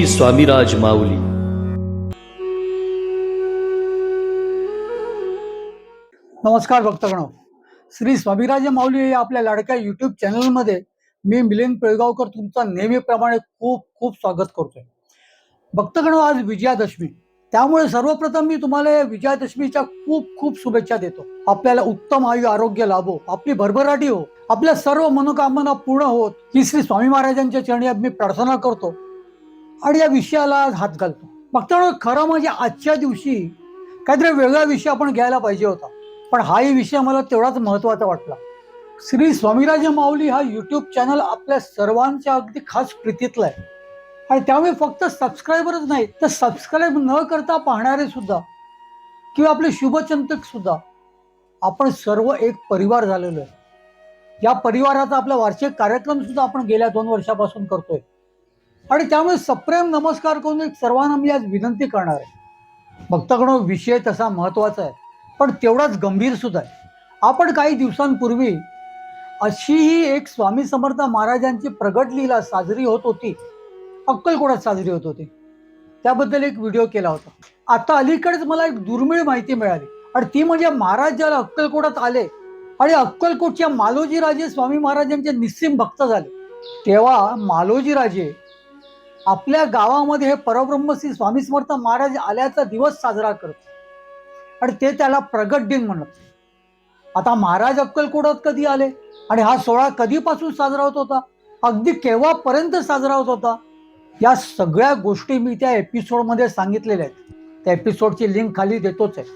श्री स्वामीराज माऊली. नमस्कार भक्तगण. श्री स्वामीराज माऊली या आपल्या लाडक्या युट्यूब चॅनलमध्ये मी मिलिंद पिळगावकर तुमचा नेहमीप्रमाणे खूप खूप स्वागत करतोय. भक्तगण आज विजयादशमी. त्यामुळे सर्वप्रथम मी तुम्हाला या विजयादशमीच्या खूप खूप शुभेच्छा देतो. आपल्याला उत्तम आयु आरोग्य लाभो. आपली भरभराटी हो. आपल्या सर्व मनोकामना पूर्ण होत. ही श्री स्वामी महाराजांच्या चरणी मी प्रार्थना करतो. आणि या विषयाला आज हात घालतो. फक्त खरं म्हणजे आजच्या दिवशी काहीतरी वेगळा विषय आपण घ्यायला पाहिजे होता. पण हाही विषय मला तेवढाच महत्त्वाचा वाटला. श्री स्वामीराज माऊली हा यूट्यूब चॅनल आपल्या सर्वांच्या अगदी खास प्रीतीतला आहे. आणि त्यामुळे फक्त सबस्क्रायबरच नाही तर सबस्क्राईब न करता पाहणारे सुद्धा किंवा आपले शुभचिंतक सुद्धा आपण सर्व एक परिवार झालेलो आहे. या परिवाराचा आपला वार्षिक कार्यक्रम सुद्धा आपण गेल्या दोन वर्षापासून करतोय. आणि त्यामुळे सप्रेम नमस्कार करून एक सर्वांना मी आज विनंती करणार आहे. भक्ताकडं विषय तसा महत्त्वाचा आहे पण तेवढाच गंभीर सुद्धा आहे. आपण काही दिवसांपूर्वी अशी ही एक स्वामी समर्थ महाराजांची प्रगट लीला साजरी होत होती. अक्कलकोडात साजरी होत होती. त्याबद्दल एक व्हिडिओ केला होता. आता अलीकडेच मला एक दुर्मिळ माहिती मिळाली. आणि ती म्हणजे महाराज ज्याला अक्कलकोटात आले आणि अक्कलकोटच्या मालोजीराजे स्वामी महाराजांचे निस्सिम भक्त झाले. तेव्हा मालोजीराजे आपल्या गावामध्ये हे परब्रह्म श्री स्वामी समर्थ महाराज आल्याचा दिवस साजरा करत. आणि ते त्याला प्रगट दिन म्हणत आता महाराज अक्कलकोटात कधी आले? आणि हा सोहळा कधीपासून साजरा होत होता? अगदी केव्हापर्यंत साजरा होत होता? या सगळ्या गोष्टी मी त्या एपिसोडमध्ये सांगितलेल्या आहेत. त्या एपिसोडची लिंक खाली देतोच आहे.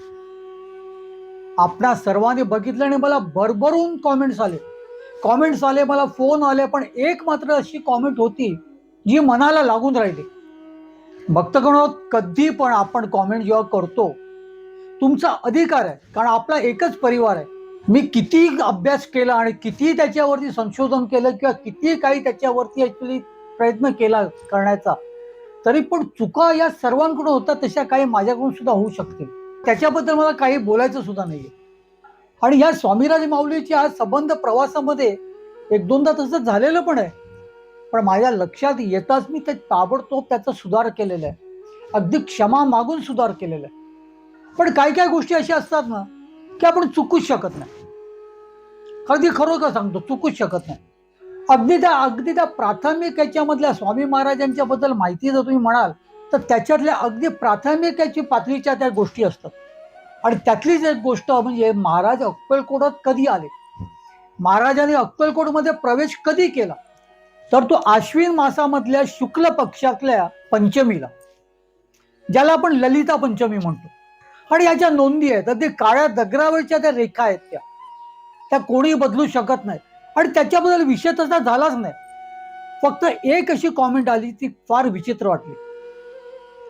आपणा सर्वांनी बघितलं आणि मला भरभरून कॉमेंट्स आले. कॉमेंट्स आले मला फोन आले पण एक मात्र अशी कॉमेंट होती जी मनाला लागून राहिली. भक्तगण कधी पण आपण कॉमेंट जेव्हा करतो तुमचा अधिकार आहे कारण आपला एकच परिवार आहे. मी किती अभ्यास केला आणि किती त्याच्यावरती संशोधन केलं किंवा किती काही त्याच्यावरती ऍक्च्युली प्रयत्न केला करण्याचा तरी पण चुका या सर्वांकडून होतात तशा काही माझ्याकडून सुद्धा होऊ शकतील त्याच्याबद्दल मला काही बोलायचं सुद्धा नाही आणि या स्वामीराज माऊलीच्या संबंध प्रवासामध्ये एक दोनदा तसं झालेलं पण आहे. पण माझ्या लक्षात येताच मी ते ताबडतोब त्याचा सुधार केलेला आहे. अगदी क्षमा मागून सुधार केलेला आहे. पण काही काही गोष्टी अशा असतात ना की आपण चुकूच शकत नाही. अगदी खरोखर सांगतो चुकूच शकत नाही. अगदी त्या अगदी त्या प्राथमिक याच्यामधल्या स्वामी महाराजांच्या बद्दल माहिती जर तुम्ही म्हणाल तर त्याच्यातल्या अगदी प्राथमिक याची पातळीच्या त्या गोष्टी असतात. आणि त्यातलीच एक गोष्ट म्हणजे महाराज अक्कलकोटात कधी आले? महाराजांनी अक्कलकोटमध्ये प्रवेश कधी केला? तर तो आश्विन मासामधल्या शुक्ल पक्षातल्या पंचमीला ज्याला आपण ललिता पंचमी म्हणतो. आणि याच्या नोंदी आहेत तर ते काळ्या दगरावरच्या त्या रेखा आहेत त्या. त्या कोणी बदलू शकत नाही. आणि त्याच्याबद्दल विषय तसा झालाच नाही. फक्त एक अशी कॉमेंट आली ती फार विचित्र वाटली.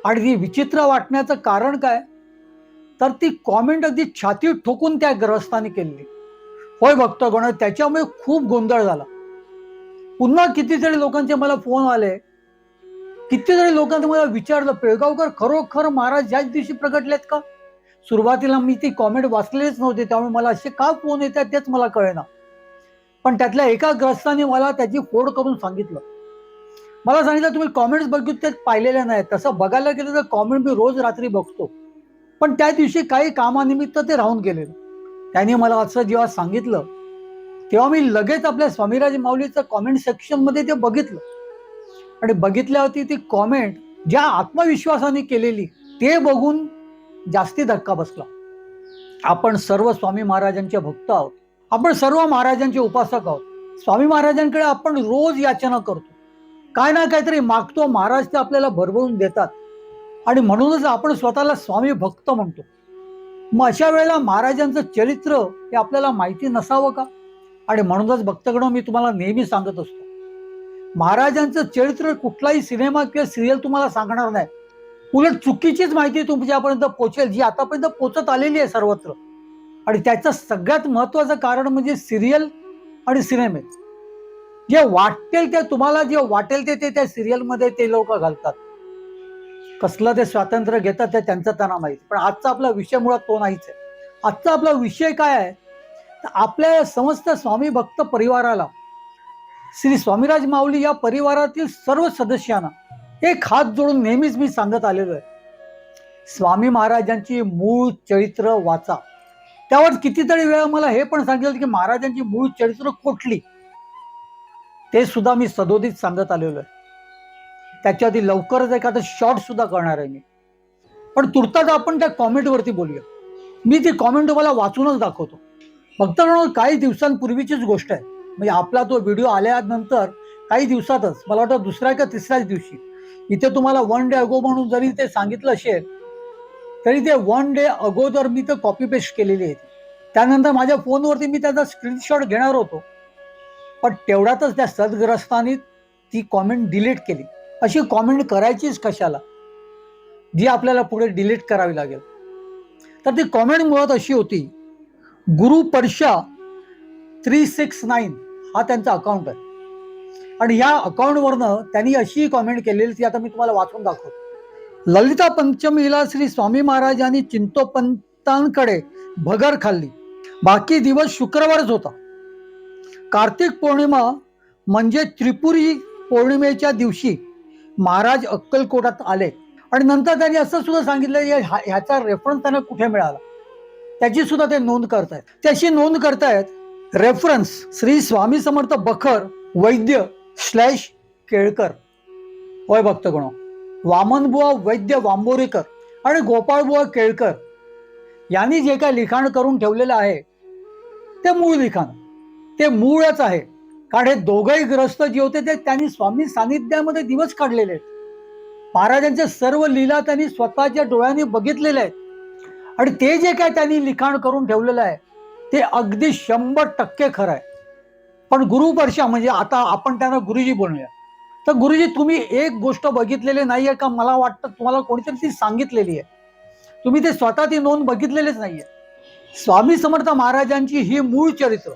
आणि ती विचित्र वाटण्याचं कारण काय? तर ती कॉमेंट अगदी छाती ठोकून त्या ग्रहस्थाने केलेली. होय भक्तगण त्याच्यामुळे खूप गोंधळ झाला. पुन्हा कितीतरी लोकांचे मला फोन आले. कितीतरी लोकांनी मला विचारलं पिळगावकर खरोखर महाराज याच दिवशी प्रगटलेत का? सुरुवातीला मी ती कॉमेंट वाचलेच नव्हते त्यामुळे मला असे का फोन येतात तेच मला कळेना. पण त्यातल्या एका ग्रस्ताने मला त्याची फोड करून सांगितलं. मला सांगितलं तुम्ही कॉमेंट्स बघितले पाहिलेल्या नाही तसं बघायला गेलं तर कॉमेंट मी रोज रात्री बघतो. पण त्या दिवशी काही कामानिमित्त ते राहून गेले त्याने मला असं जेव्हा सांगितलं तेव्हा मी लगेच आपल्या स्वामीराज माऊलीचं कॉमेंट सेक्शनमध्ये ते बघितलं. आणि बघितल्यावरती ती कॉमेंट ज्या आत्मविश्वासाने केलेली ते बघून जास्ती धक्का बसला. आपण सर्व स्वामी महाराजांचे भक्त आहोत. आपण सर्व महाराजांचे उपासक आहोत. स्वामी महाराजांकडे आपण रोज याचना करतो. काय ना काहीतरी मागतो महाराज ते आपल्याला भरभरून देतात. आणि म्हणूनच आपण स्वतःला स्वामी भक्त म्हणतो. मग अशा वेळेला महाराजांचं चरित्र हे आपल्याला माहिती नसावं का? आणि म्हणूनच भक्तगण मी तुम्हाला नेहमी सांगत असतो. महाराजांचं चरित्र कुठलाही सिनेमा किंवा सिरियल तुम्हाला सांगणार नाही. उलट चुकीचीच माहिती तुमच्यापर्यंत पोचेल जी आतापर्यंत पोचत आलेली आहे सर्वत्र. आणि त्याचं सगळ्यात महत्वाचं कारण म्हणजे सिरियल आणि सिनेमे जे वाटेल ते तुम्हाला जे वाटेल ते ते त्या सिरियलमध्ये ते लोक घालतात. कसलं ते स्वातंत्र्य घेतात ते त्यांचं त्यांना माहिती. पण आजचा आपला विषय मुळात तो नाहीच आहे. आजचा आपला विषय काय आहे? आपल्या समस्त स्वामी भक्त परिवाराला श्री स्वामीराज माऊली या परिवारातील सर्व सदस्यांना एक हात जोडून नेहमीच मी सांगत आलेलो आहे. स्वामी महाराजांची मूळ चरित्र वाचा. त्यावर कितीतरी वेळा मला हे पण सांगितलं की महाराजांची मूळ चरित्र कुठली? ते सुद्धा मी सदोदित सांगत आलेलो आहे. त्याच्या आधी लवकरच एखादं शॉर्ट सुद्धा करणार आहे मी. पण तुर्ताच आपण त्या कॉमेंटवरती बोलूया. मी ती कॉमेंट तुम्हाला वाचूनच दाखवतो. फक्त काही दिवसांपूर्वीचीच गोष्ट आहे. म्हणजे आपला तो व्हिडिओ आल्यानंतर काही दिवसातच मला वाटतं दुसऱ्या का तिसऱ्याच दिवशी. इथे तुम्हाला वन डे अगो म्हणून जरी ते सांगितलं असेल तरी ते वन डे अगोदर मी ते कॉपी पेस्ट केलेली आहे त्यानंतर माझ्या फोनवरती मी त्याचा स्क्रीनशॉट घेणार होतो. पण तेवढ्यातच त्या सदग्रस्तानी ती कॉमेंट डिलीट केली. अशी कॉमेंट करायचीच कशाला? जी आपल्याला पुढे डिलीट करावी लागेल. तर ती कॉमेंट मुळात अशी होती गुरु परशा थ्री सिक्स नाईन हा त्यांचा अकाउंट आहे. आणि या अकाउंटवरनं त्यांनी अशी कॉमेंट केलेली ती आता मी तुम्हाला वाचून दाखवतो. ललिता पंचमीला श्री स्वामी महाराजांनी चिंतोपंतांकडे भगर खाल्ली. बाकी दिवस शुक्रवारच होता. कार्तिक पौर्णिमा म्हणजे त्रिपुरी पौर्णिमेच्या दिवशी महाराज अक्कलकोटात आले. आणि नंतर त्यांनी असं सुद्धा सांगितलं ह्याचा रेफरन्स त्यांना कुठे मिळाला? त्याची सुद्धा ते नोंद करतायत. त्याची नोंद करतायत रेफरन्स श्री स्वामी समर्थ बखर वैद्य स्लॅश केळकर. होय भक्तगणो वामनबुवा वैद्य वांबोरेकर आणि गोपाळबुवा केळकर यांनी जे काय लिखाण करून ठेवलेलं आहे ते मूळ लिखाण. ते मूळच आहे. कारण हे दोघंही ग्रस्त जे होते ते त्यांनी स्वामी सानिध्यामध्ये दिवस काढलेले आहेत. महाराजांचे सर्व लीला त्यांनी स्वतःच्या डोळ्यांनी बघितलेल्या आहेत. आणि ते जे काय त्यांनी लिखाण करून ठेवलेलं आहे ते अगदी शंभर टक्के खरं आहे. पण गुरुवर्षा म्हणजे आता आपण त्यांना गुरुजी बोलूया. तर गुरुजी तुम्ही एक गोष्ट बघितलेली नाहीये का? मला वाटतं तुम्हाला कोणीतरी ती सांगितलेली आहे. तुम्ही ते स्वतः ती नोंद बघितलेलीच नाहीये. स्वामी समर्थ महाराजांची ही मूळ चरित्र.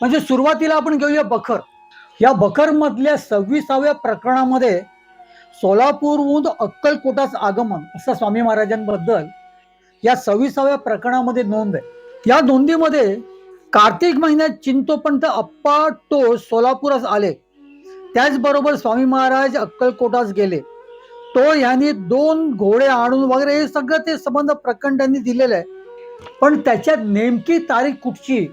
म्हणजे सुरुवातीला आपण घेऊया बखर. या बखरमधल्या सव्वीसाव्या प्रकरणामध्ये सोलापूरहून अक्कलकोटाचं आगमन असं स्वामी महाराजांबद्दल या सव्वीसाव्या प्रकरणामध्ये नोंद आहे. या नोंदीमध्ये कार्तिक महिन्यात चिंतोपंत अप्पा टो सोलापुरास आले. त्याचबरोबर स्वामी महाराज अक्कलकोटास गेले. तो यांनी दोन घोडे आणून वगैरे हे सगळं ते संबंध प्रकरण त्यांनी दिलेलं आहे. पण त्याच्यात नेमकी तारीख कुठची?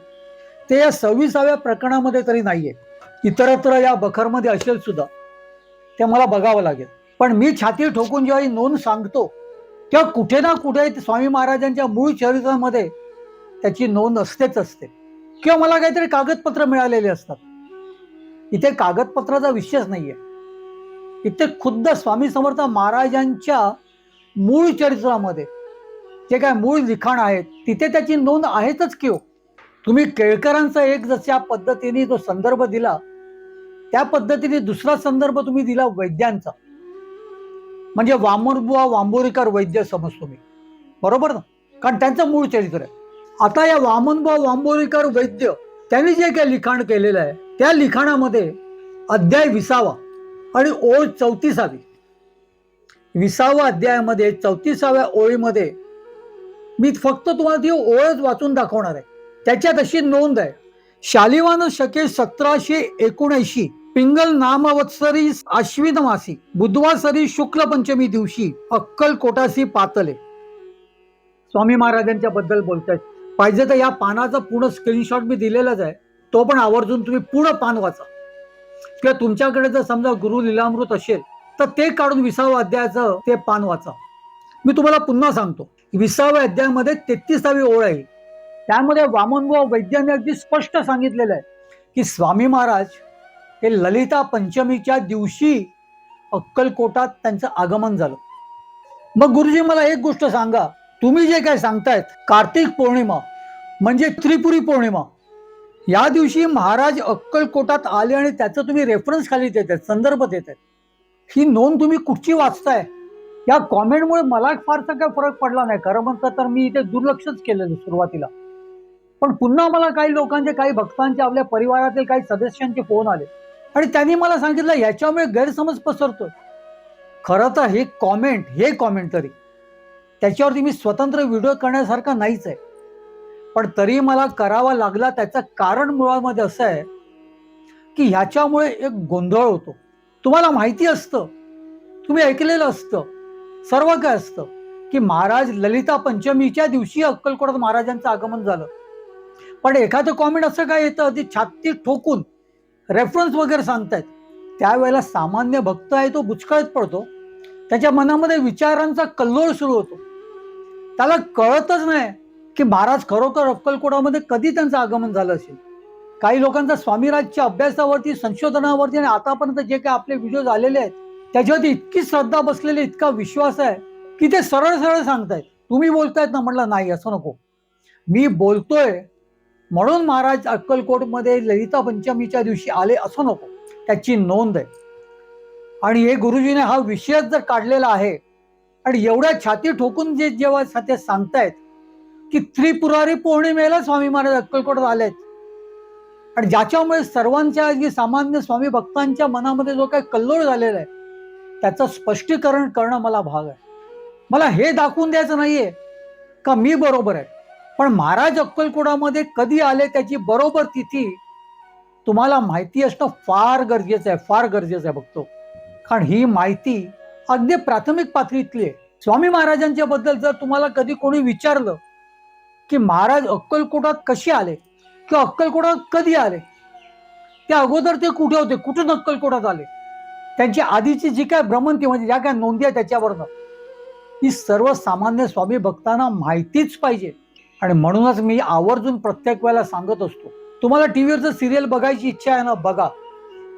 ते या सव्वीसाव्या प्रकरणामध्ये तरी नाहीये. इतरत्र या बखरमध्ये असेल सुद्धा. ते मला बघावं लागेल. पण मी छाती ठोकून जेव्हा ही नोंद सांगतो किंवा कुठे ना कुठे स्वामी महाराजांच्या मूळ चरित्रामध्ये त्याची नोंद असतेच असते. किंवा मला काहीतरी कागदपत्र मिळालेले असतात. इथे कागदपत्राचा विषयच नाहीये. इथे खुद्द स्वामी समर्थ महाराजांच्या मूळ चरित्रामध्ये जे काय मूळ लिखाण आहे तिथे त्याची नोंद आहेतच किंवा हो. तुम्ही केळकरांचा एक जशा पद्धतीने जो संदर्भ दिला त्या पद्धतीने दुसरा संदर्भ तुम्ही दिला वैद्यांचा. म्हणजे वामनबुवा वांबोरीकर वैद्य समजतो मी. बरोबर ना? कारण त्यांचं मूळ चरित्र आहे. आता या वामनबुवा वांबोरीकर वैद्य त्यांनी जे काही लिखाण केलेलं आहे त्या लिखाणामध्ये अध्याय विसावा आणि ओळ चौतीसावी. विसावा अध्यायामध्ये चौतीसाव्या ओळीमध्ये मी फक्त तुम्हाला ती ओळच वाचून दाखवणार आहे. त्याच्यात अशी नोंद आहे. शालिवान शके सतराशे एकोणऐंशी पिंगल नामवत्सरी आश्विन मासी. बुधवासरी शुक्ल पंचमी दिवशी अक्कलकोटासी पातले स्वामी महाराजांच्या बद्दल बोलतायत. पाहिजे तर या पानाचा पूर्ण स्क्रीनशॉट मी दिलेलाच आहे. तो पण आवर्जून तुम्ही पूर्ण पान वाचा. किंवा तुमच्याकडे जर समजा गुरु लीलामृत असेल तर ते काढून विसाव्या अध्यायाचं ते पान वाचा. मी तुम्हाला पुन्हा सांगतो. विसाव्या अध्यायामध्ये तेहतीसावी ओळ आहे. त्यामध्ये वामनभाऊ वैद्याने अगदी स्पष्ट सांगितलेलं आहे की स्वामी महाराज हे ललिता पंचमीच्या दिवशी अक्कलकोटात त्यांचं आगमन झालं. मग गुरुजी मला एक गोष्ट सांगा. तुम्ही जे काय सांगतायत कार्तिक पौर्णिमा म्हणजे त्रिपुरी पौर्णिमा या दिवशी महाराज अक्कलकोटात आले आणि त्याचं तुम्ही रेफरन्स खाली देत आहेत संदर्भ देत आहेत ही नोंद तुम्ही कुठची वाचताय? या कॉमेंटमुळे मला फारसा काही फरक पडला नाही खरं म्हणतं तर मी इथे दुर्लक्षच केलेलं सुरुवातीला. पण पुन्हा मला काही लोकांचे काही भक्तांचे आपल्या परिवारातील काही सदस्यांचे फोन आले. आणि त्यांनी मला सांगितलं याच्यामुळे गैरसमज पसरतोय. खरं तर हे कॉमेंट हे कॉमेंट तरी त्याच्यावरती मी स्वतंत्र व्हिडिओ करण्यासारखा नाहीच आहे. पण तरी मला करावा लागला त्याचं कारण मुळामध्ये असं आहे की ह्याच्यामुळे एक गोंधळ होतो. तुम्हाला माहिती असतं तुम्ही ऐकलेलं असतं सर्व काय असतं की महाराज ललिता पंचमीच्या दिवशी अक्कलकोटात महाराजांचं आगमन झालं. पण एखादं कॉमेंट असं काय येतं ती छाती ठोकून रेफरन्स वगैरे सांगतायत. त्यावेळेला सामान्य भक्त आहे तो बुचकळत पडतो. त्याच्या मनामध्ये विचारांचा कल्लोळ सुरू होतो. त्याला कळतच नाही की महाराज खरोखर अक्कलकोटामध्ये कधी त्यांचं आगमन झालं असेल. काही लोकांचा स्वामीराजच्या अभ्यासावरती संशोधनावरती आणि आतापर्यंत जे काही आपले व्हिडिओ आलेले आहेत त्याच्यावरती इतकी श्रद्धा बसलेली इतका विश्वास आहे की ते सरळ सरळ सांगतायत. तुम्ही बोलतायत ना म्हटलं नाही असं नको. मी बोलतोय म्हणून महाराज अक्कलकोटमध्ये ललिता पंचमीच्या दिवशी आले असं नको. त्याची नोंद आहे. आणि हे गुरुजीने हा विषयच जर काढलेला आहे आणि एवढ्या छाती ठोकून जे जेव्हा सध्या सांगतायत की त्रिपुरारी पौर्णिमेला स्वामी महाराज अक्कलकोटात आलेत. आणि ज्याच्यामुळे सर्वांच्या जी सामान्य स्वामी भक्तांच्या मनामध्ये जो काही कल्लोळ झालेला आहे त्याचं स्पष्टीकरण करणं मला भाग आहे. मला हे दाखवून द्यायचं नाहीये का मी बरोबर आहे? पण महाराज अक्कलकोटामध्ये कधी आले त्याची बरोबर तिथी तुम्हाला माहिती असणं फार गरजेचं आहे फार गरजेचं आहे बघतो. कारण ही माहिती अगदी प्राथमिक पातळीतली आहे. स्वामी महाराजांच्या बद्दल जर तुम्हाला कधी कोणी विचारलं की महाराज अक्कलकोटात कसे आले किंवा अक्कलकोटात कधी आले? त्या अगोदर ते कुठे होते? कुठून अक्कलकोटात आले? त्यांची आधीची जी काय भ्रमंती म्हणजे ज्या काय नोंदी आहे त्याच्यावरनं ही सर्वसामान्य स्वामी भक्तांना माहितीच पाहिजे. आणि म्हणूनच मी आवर्जून प्रत्येक वेळेला सांगत असतो. तुम्हाला टीव्हीवरचं सिरियल बघायची इच्छा आहे ना बघा.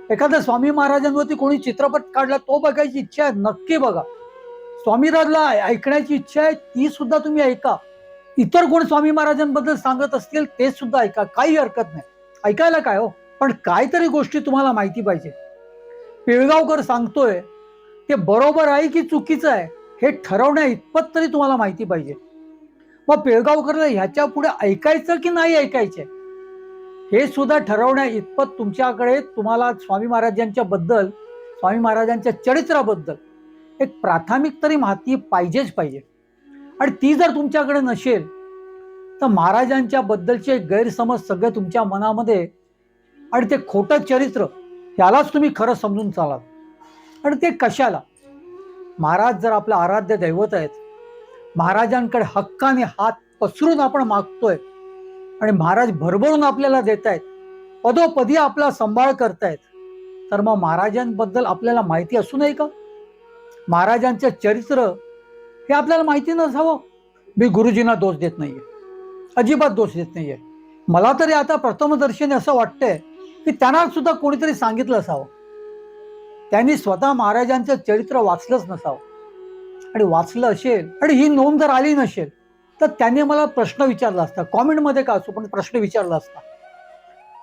एखाद्या स्वामी महाराजांवरती कोणी चित्रपट काढला तो बघायची इच्छा आहे नक्की बघा. स्वामीराजला ऐकण्याची इच्छा आहे ती सुद्धा तुम्ही ऐका. इतर कोण स्वामी महाराजांबद्दल सांगत असतील ते सुद्धा ऐका. काही हरकत नाही. ऐकायला काय हो? पण काहीतरी गोष्टी तुम्हाला माहिती पाहिजे. पिळगावकर सांगतोय ते बरोबर आहे की चुकीचं आहे हे ठरवण्या इतपत तरी तुम्हाला माहिती पाहिजे. मग पिळगावकरला ह्याच्या पुढे ऐकायचं की नाही ऐकायचं? हे सुद्धा ठरवण्या इतपत तुमच्याकडे तुम्हाला स्वामी महाराजांच्या बद्दल स्वामी महाराजांच्या चरित्राबद्दल एक प्राथमिक तरी माहिती पाहिजेच पाहिजे. आणि ती जर तुमच्याकडे नसेल तर महाराजांच्या बद्दलचे गैरसमज सगळे तुमच्या मनामध्ये आणि ते खोटं चरित्र यालाच तुम्ही खरं समजून चालाल. आणि ते कशाला? महाराज जर आपलं आराध्य दैवत आहेत महाराजांकडे हक्काने हात पसरून आपण मागतोय. आणि महाराज भरभरून आपल्याला देत आहेत पदोपदी आपला सांभाळ करतायत. तर मग महाराजांबद्दल आपल्याला माहिती असू नये का? महाराजांचं चरित्र हे आपल्याला माहिती नसावं. मी गुरुजींना दोष देत नाहीये. अजिबात दोष देत नाहीये. मला तरी आता प्रथमदर्शनी असं वाटतंय की त्यांना सुद्धा कोणीतरी सांगितलं असावं. त्यांनी स्वतः महाराजांचं चरित्र वाचलंच नसावं. आणि वाचलं असेल आणि ही नोंद जर आली नसेल तर त्याने मला प्रश्न विचारला असता. कॉमेंटमध्ये का असो पण प्रश्न विचारला असता.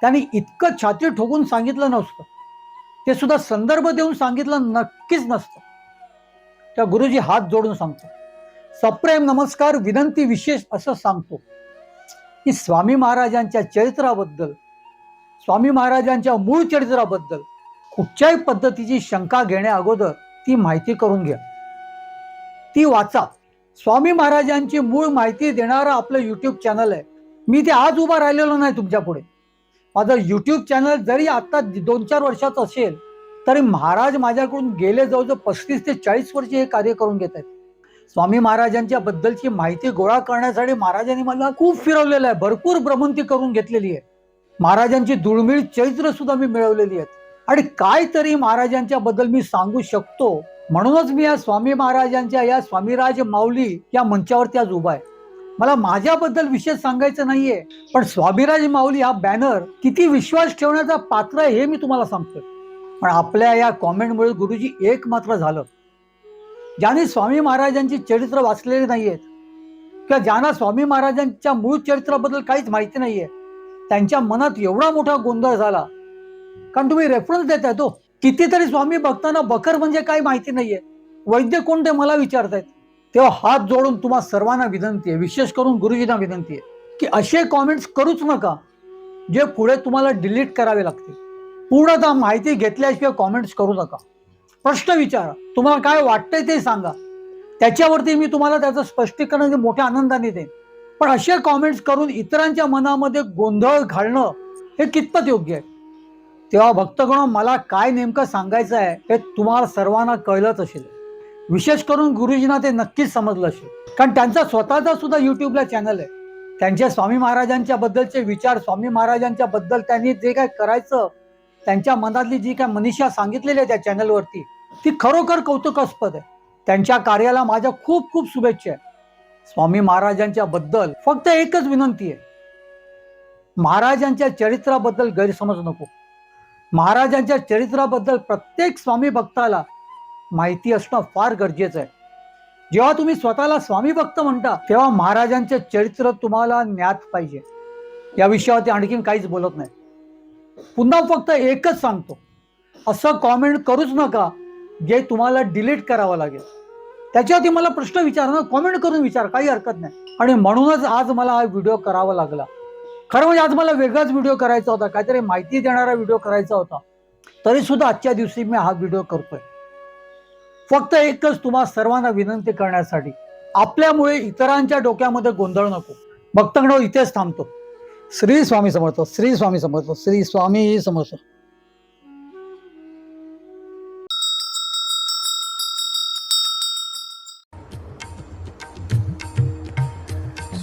त्याने इतकं छाती ठोकून सांगितलं नसतं. ते सुद्धा संदर्भ देऊन सांगितलं नक्कीच नसतं. त्या गुरुजी हात जोडून सांगतो सप्रेम नमस्कार विनंती विशेष असं सांगतो की स्वामी महाराजांच्या चरित्राबद्दल स्वामी महाराजांच्या मूळ चरित्राबद्दल कुठच्याही पद्धतीची शंका घेण्या अगोदर ती माहिती करून घ्या. ती वाचा. स्वामी महाराजांची मूळ माहिती देणारं आपलं युट्यूब चॅनल आहे. मी ते आज उभा राहिलेलो नाही तुमच्यापुढे. माझं युट्यूब चॅनल जरी आता दोन चार वर्षाचं असेल तरी महाराज माझ्याकडून गेले जवळजवळ पस्तीस ते चाळीस वर्ष हे कार्य करून घेत आहेत. स्वामी महाराजांच्या बद्दलची माहिती गोळा करण्यासाठी महाराजांनी मला खूप फिरवलेलं आहे. भरपूर भ्रमंती करून घेतलेली आहे. महाराजांची दुर्मिळ चरित्र सुद्धा मी मिळवलेली आहेत. आणि काय तरी महाराजांच्या बद्दल मी सांगू शकतो. म्हणूनच मी या स्वामी महाराजांच्या या स्वामीराज माऊली या मंचावरती आज उभा आहे. मला माझ्याबद्दल विशेष सांगायचं नाहीये पण स्वामीराज माऊली हा बॅनर किती विश्वास ठेवण्याचा पात्र आहे हे मी तुम्हाला सांगतोय. पण आपल्या या कॉमेंटमुळे गुरुजी एक मात्र झालं. ज्याने स्वामी महाराजांची चरित्र वाचलेली नाहीयेत किंवा ज्यांना स्वामी महाराजांच्या मूळ चरित्राबद्दल काहीच माहिती नाहीये त्यांच्या मनात एवढा मोठा गोंधळ झाला. कारण तुम्ही रेफरन्स देताय तो. कितीतरी स्वामी भक्तांना बकर म्हणजे काही माहिती नाहीये. वैद्य कोणते मला विचारतायत तेव्हा हात जोडून तुम्हा सर्वांना विनंती आहे विशेष करून गुरुजींना विनंती आहे की असे कॉमेंट्स करूच नका जे पुढे तुम्हाला डिलीट करावे लागतील. पूर्णतः माहिती घेतल्याशिवाय कॉमेंट्स करू नका. प्रश्न विचारा तुम्हाला काय वाटतंय ते सांगा. त्याच्यावरती मी तुम्हाला त्याचं स्पष्टीकरण मोठ्या आनंदाने देईन. पण असे कॉमेंट्स करून इतरांच्या मनामध्ये गोंधळ घालणं हे कितपत योग्य आहे? तेव्हा भक्तगण मला काय नेमकं सांगायचं आहे हे तुम्हाला सर्वांना कळलंच असेल. विशेष करून गुरुजींना ते नक्कीच समजलं असेल. कारण त्यांचा स्वतःचा सुद्धा युट्यूबला चॅनल आहे. त्यांच्या स्वामी महाराजांच्या बद्दलचे विचार स्वामी महाराजांच्या बद्दल त्यांनी जे काय करायचं त्यांच्या मनातली जी काय मनीषा सांगितलेली आहे त्या चॅनलवरती ती खरोखर कौतुकास्पद आहे. त्यांच्या कार्याला माझ्या खूप खूप शुभेच्छा आहे. स्वामी महाराजांच्या बद्दल फक्त एकच विनंती आहे. महाराजांच्या चरित्राबद्दल गैरसमज नको. महाराजांच्या चरित्राबद्दल प्रत्येक स्वामी भक्ताला माहिती असणं फार गरजेचं आहे. जेव्हा तुम्ही स्वतःला स्वामी भक्त म्हणता तेव्हा महाराजांचे चरित्र तुम्हाला ज्ञात पाहिजे. या विषयावरती आणखीन काहीच बोलत नाही. पुन्हा फक्त एकच सांगतो. असं कॉमेंट करूच नका जे तुम्हाला डिलीट करावं लागेल. त्याच्यावरती मला प्रश्न विचार ना कॉमेंट करून विचार काही हरकत नाही. आणि म्हणूनच आज मला हा व्हिडिओ करावा लागला. खरं म्हणजे आज मला वेगळाच व्हिडिओ करायचा होता. काहीतरी माहिती देणारा व्हिडिओ करायचा होता. तरी सुद्धा आजच्या दिवशी मी हा व्हिडिओ करतोय. फक्त एकच तुम्हा सर्वांना विनंती करण्यासाठी आपल्यामुळे इतरांच्या डोक्यामध्ये गोंधळ नको. भक्तगण इथेच थांबतो. श्री स्वामी समर्थ श्री स्वामी समर्थ श्री स्वामी समर्थ.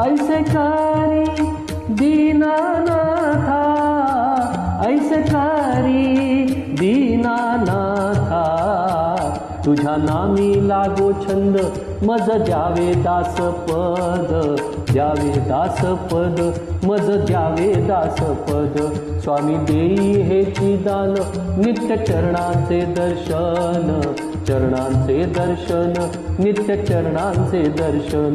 ऐसे करी दीनानाथा ऐसे करी दीनानाथा। तुझ्या नामी लागो छंद मज द्यावे दास पद द्यावे दास पद मज द्यावे दास पद। स्वामी देई हे दान नित्य चरणांचे दर्शन। चरणांचे दर्शन नित्य चरणांचे दर्शन।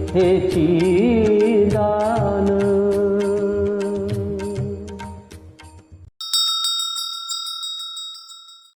हेची दान।